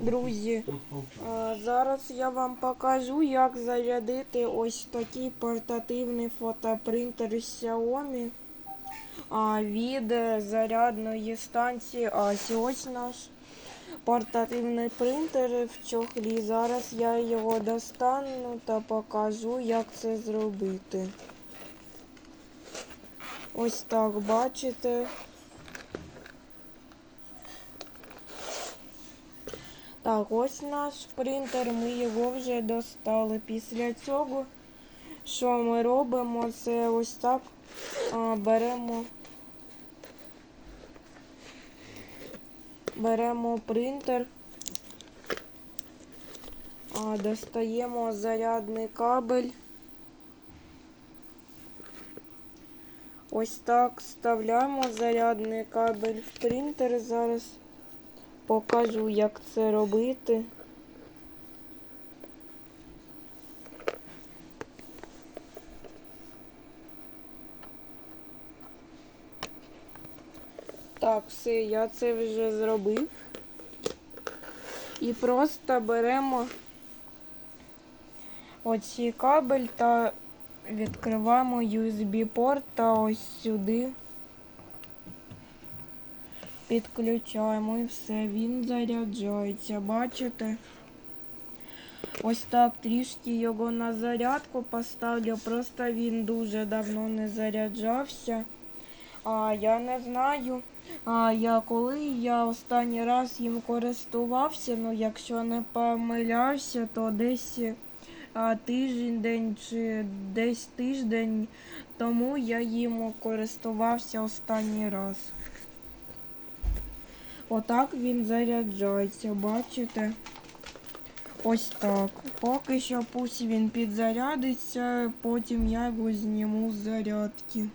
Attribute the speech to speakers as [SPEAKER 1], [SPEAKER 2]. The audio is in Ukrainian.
[SPEAKER 1] Друзі, зараз я вам покажу, як зарядити ось такий портативний фотопринтер Xiaomi від е, зарядної станції Асі. Ось наш портативний принтер в чохлі. Зараз я його достану та покажу, як це зробити. Ось так бачите. Так, ось наш принтер, ми його вже достали. Після цього, що ми робимо, це ось так а, беремо. Беремо принтер, а, достаємо зарядний кабель. Ось так вставляємо зарядний кабель в принтер. Зараз покажу, як це робити. Так, все, я це вже зробив. І просто беремо оці кабель та відкриваємо USB-порт та ось сюди підключаємо і все, він заряджається, бачите? Ось так трішки його на зарядку поставлю, просто він дуже давно не заряджався. А я не знаю, а я коли я останній раз їм користувався, ну якщо не помилявся, то десь а, тиждень день чи десь тиждень тому я їм користувався останній раз. Отак він заряджається, бачите? Ось так. Поки що пусть він підзарядиться, потім я його зніму з зарядки.